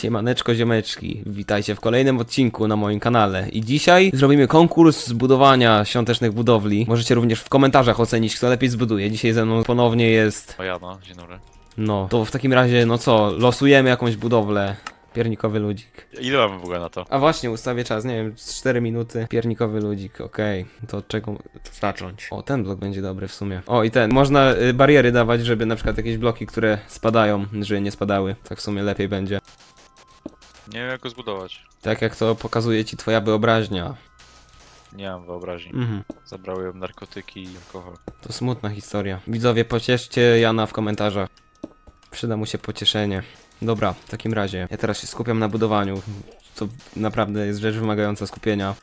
Siemaneczko ziomeczki, witajcie w kolejnym odcinku na moim kanale i dzisiaj zrobimy konkurs zbudowania świątecznych budowli. Możecie również w komentarzach ocenić kto lepiej zbuduje. Dzisiaj ze mną ponownie jest, O ja no, dzień dobry. no to w takim razie no co, losujemy jakąś budowlę. Piernikowy ludzik. Ile mamy w ogóle na to? A właśnie, ustawię czas, nie wiem, z 4 minuty. Piernikowy ludzik, okej. To od czego zacząć? O, ten blok będzie dobry w sumie. O, i ten. Można y, bariery dawać, żeby na przykład jakieś bloki, które spadają, żeby nie spadały. Tak w sumie lepiej będzie. Nie wiem jak go zbudować. Tak jak to pokazuje ci twoja wyobraźnia. Nie mam wyobraźni. Mhm. Zabrały ją narkotyki i alkohol. To smutna historia. Widzowie, pocieszcie Jana w komentarzach. Przyda mu się pocieszenie. Dobra, w takim razie. Ja teraz się skupiam na budowaniu. To naprawdę jest rzecz wymagająca skupienia.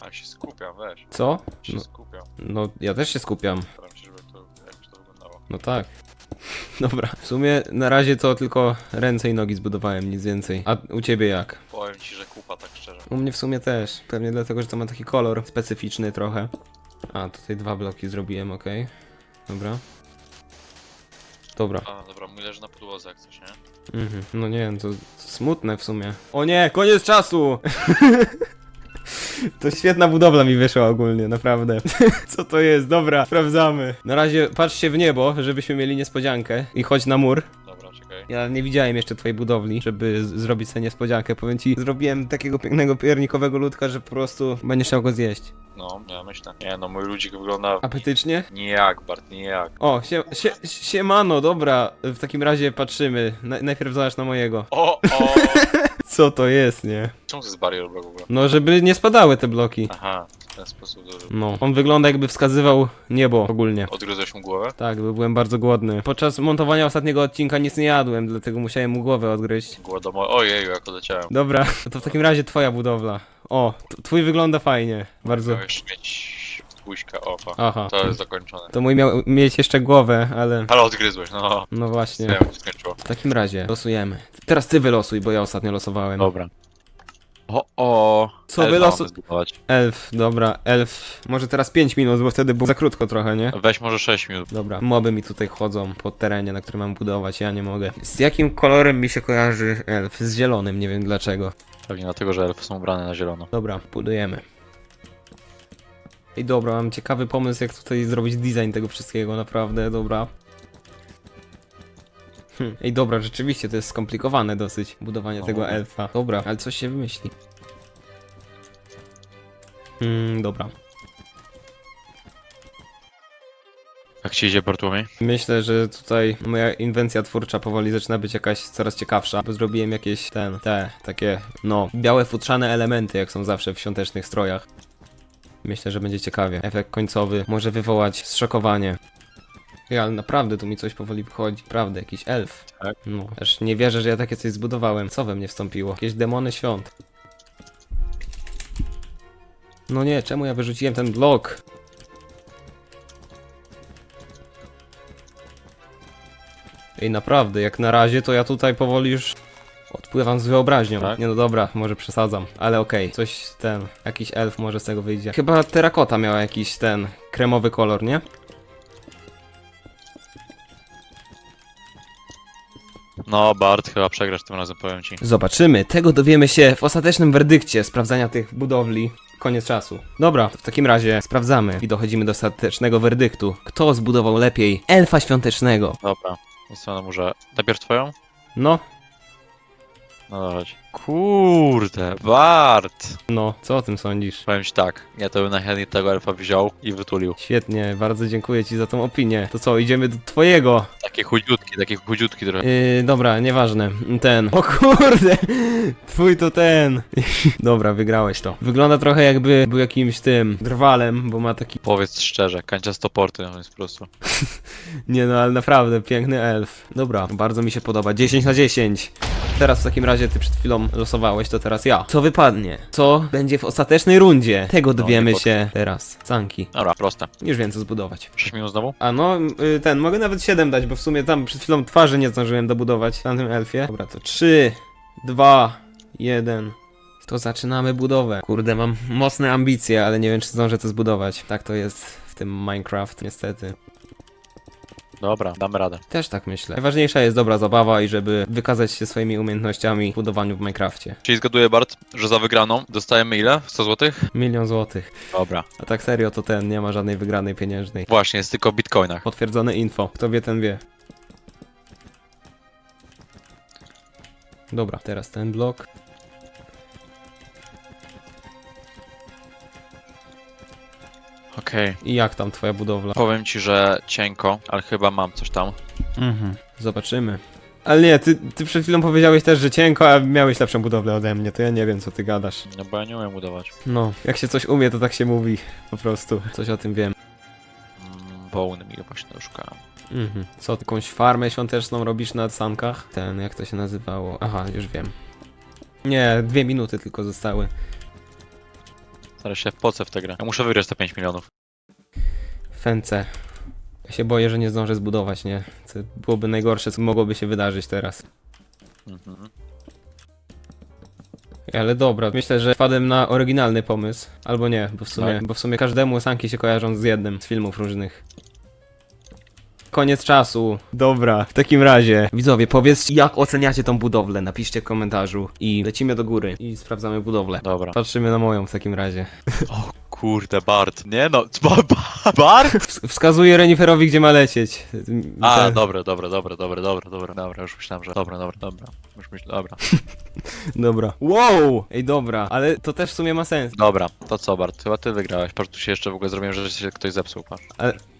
A się skupiam, weź. Co? Się No, skupiam. no ja też się skupiam. Staram się, żeby to. No tak. Dobra. W sumie na razie to tylko ręce i nogi zbudowałem, nic więcej. A u ciebie jak? Powiem ci, że kupa tak szczerze. U mnie w sumie też. Pewnie dlatego, że to ma taki kolor specyficzny trochę. A, tutaj dwa bloki zrobiłem, ok. Dobra. Dobra. A, dobra, mój leży na podłodze jak coś, nie? Mhm. No nie wiem, to, to smutne w sumie. O nie, koniec czasu! To świetna budowla mi wyszła ogólnie, naprawdę. Co to jest? Dobra, sprawdzamy. Na razie patrzcie w niebo, żebyśmy mieli niespodziankę. I chodź na mur. Dobra, czekaj. Ja nie widziałem jeszcze twojej budowli, żeby z- zrobić sobie niespodziankę. Powiem ci, zrobiłem takiego pięknego piernikowego ludka, że po prostu będziesz chciał go zjeść. No, ja myślę. Nie no, mój ludzik wygląda... Apetycznie? Nijak, Bart, nijak. O, sie, sie, siemano, dobra. W takim razie patrzymy. Na, najpierw zobacz na mojego. O, o! Co to jest, nie? Czemu to jest barrier block w ogóle? No, żeby nie spadały te bloki. Aha, w ten sposób dobrze. No, on wygląda jakby wskazywał niebo ogólnie. Odgryzłeś mu głowę? Tak, bo byłem bardzo głodny. Podczas montowania ostatniego odcinka nic nie jadłem, dlatego musiałem mu głowę odgryźć. Głodomo... Ojeju, jak odleciałem. Dobra, to w takim razie twoja budowla. O, t- twój wygląda fajnie. Bardzo. Miałeś mieć... Dwójkę ofa. Aha. To jest zakończone. To mój miał mieć jeszcze głowę, ale... Ale odgryzłeś, no. No Nie właśnie. wiem, skończyło. W takim razie losujemy. Teraz ty wylosuj, bo ja ostatnio losowałem. Dobra. O, o. Co Elfa wylosu- mamy zbudować. Elf, dobra, elf. Może teraz 5 minut, bo wtedy było za krótko trochę, nie? Weź może 6 minut. Dobra, moby mi tutaj chodzą po terenie, na którym mam budować, ja nie mogę. Z jakim kolorem mi się kojarzy elf? Z zielonym, nie wiem dlaczego. Pewnie dlatego, że elfy są ubrane na zielono. Dobra, budujemy. I dobra, mam ciekawy pomysł, jak tutaj zrobić design tego wszystkiego, naprawdę, dobra. Hm. Ej, dobra, rzeczywiście to jest skomplikowane dosyć, budowanie No. tego elfa. Dobra, ale coś się wymyśli. Hmm, dobra. Jak ci idzie Bartłomiej? Myślę, że tutaj moja inwencja twórcza powoli zaczyna być jakaś coraz ciekawsza, bo zrobiłem jakieś ten, te, takie, no, białe futrzane elementy, jak są zawsze w świątecznych strojach. Myślę, że będzie ciekawie. Efekt końcowy może wywołać zszokowanie. Ja, ale naprawdę tu mi coś powoli wychodzi. Prawda, jakiś elf. Tak? No, aż nie wierzę, że ja takie coś zbudowałem. Co we mnie wstąpiło? Jakieś demony świąt. No nie, czemu ja wyrzuciłem ten blok? Ej, naprawdę, jak na razie to ja tutaj powoli już odpływam z wyobraźnią. Tak? Nie no dobra, może przesadzam, ale okej, coś ten, jakiś elf może z tego wyjdzie. Chyba terakota miała jakiś ten kremowy kolor, nie? No, Bart, chyba przegrasz tym razem, powiem ci. Zobaczymy, tego dowiemy się w ostatecznym werdykcie sprawdzania tych budowli. Koniec czasu. Dobra, to w takim razie sprawdzamy i dochodzimy do ostatecznego werdyktu. Kto zbudował lepiej elfa świątecznego? Dobra. Jestem na murze. Najpierw twoją? No, No chodź. Kurde, Bart! no, co o tym sądzisz? Powiem ci tak, ja to bym najchętniej tego elfa wziął i wytulił. Świetnie, bardzo dziękuję ci za tą opinię. To co, idziemy do twojego? Takie chudziutki, takie chudziutki trochę. Yy, dobra, nieważne. Ten. O kurde! Twój to ten. dobra, wygrałeś to. Wygląda trochę jakby był jakimś tym drwalem, bo ma taki. Powiedz szczerze, kanciasto porty, no jest po prostu. Nie no, ale naprawdę piękny elf. Dobra, bardzo mi się podoba. 10 na 10. Teraz w takim razie ty przed chwilą losowałeś, to teraz ja. Co wypadnie? Co będzie w ostatecznej rundzie? Tego dowiemy nie się teraz. Sanki. Dobra, proste. Już wiem co zbudować. 6 minut znowu? A no, y, ten, mogę nawet 7 dać, bo w sumie tam przed chwilą twarzy nie zdążyłem dobudować w tamtym elfie. Dobra, to 3, 2, 1. To zaczynamy budowę. Kurde, mam mocne ambicje, ale nie wiem, czy zdążę to zbudować. Tak to jest w tym Minecraft, niestety. Dobra, damy radę. Też tak myślę. Najważniejsza jest dobra zabawa i żeby wykazać się swoimi umiejętnościami w budowaniu w Minecrafcie. Czyli zgaduję, Bart, że za wygraną dostajemy ile? 100 złotych? Milion złotych. Dobra. A tak serio to ten, nie ma żadnej wygranej pieniężnej. Właśnie, jest tylko o bitcoinach. Potwierdzone info. Kto wie, ten wie. Dobra, teraz ten blok. Okej. I jak tam twoja budowla? Powiem ci, że cienko, ale chyba mam coś tam. Mhm. Zobaczymy. Ale nie, ty, ty przed chwilą powiedziałeś też, że cienko, a miałeś lepszą budowlę ode mnie, to ja nie wiem, co ty gadasz. No bo ja nie umiem budować. No, jak się coś umie, to tak się mówi. Po prostu. Coś o tym wiem. Mm, Bone mi właśnie szukałem. Mhm. Co, jakąś farmę świąteczną robisz na sankach? Ten, jak to się nazywało? Aha, już wiem. Nie, dwie minuty tylko zostały. Zaraz się wpocę w tę grę. Ja muszę wygrać te 5 milionów. Fence. Ja się boję, że nie zdążę zbudować, nie? Co byłoby najgorsze, co mogłoby się wydarzyć teraz. Mhm. Ale dobra, myślę, że wpadłem na oryginalny pomysł. Albo nie, bo w sumie, Tak. bo w sumie każdemu sanki się kojarzą z jednym z filmów różnych. Koniec czasu. Dobra, w takim razie. Widzowie, powiedzcie jak oceniacie tą budowlę. Napiszcie w komentarzu i lecimy do góry i sprawdzamy budowlę. Dobra. Patrzymy na moją w takim razie. O kurde, Bart. Nie no, ba, ba, Bart? Ws- wskazuję Reniferowi, gdzie ma lecieć. A, Te- dobra, dobra, dobra, dobra, dobra, dobra, dobra, już myślałem, że... Dobra, dobra, dobra. Już myślę, dobra. Dobra. Wow! Ej, dobra, ale to też w sumie ma sens. Dobra, to co Bart, chyba ty wygrałeś. Patrz, tu się jeszcze w ogóle zrobiłem, że się ktoś zepsuł, patrz.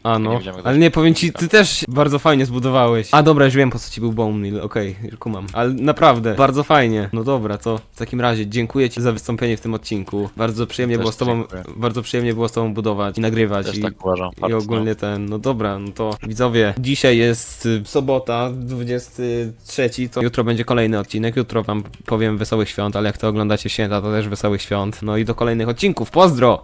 A Nie no, jak ale nie, powiem ci, ty też bardzo fajnie zbudowałeś. A dobra, już wiem po co ci był bone meal, okej, już kumam. Ale naprawdę, bardzo fajnie. No dobra, to w takim razie dziękuję ci za wystąpienie w tym odcinku. Bardzo przyjemnie Też było z tobą, dziękuję. bardzo przyjemnie było z tobą budować i nagrywać. Też i... tak uważam. I ogólnie ten, no dobra, no to widzowie, dzisiaj jest y, sobota, 23, to jutro będzie kolejny odcinek, jutro wam powiem wesołych świąt, ale jak to oglądacie święta, to też wesołych świąt, no i do kolejnych odcinków, pozdro!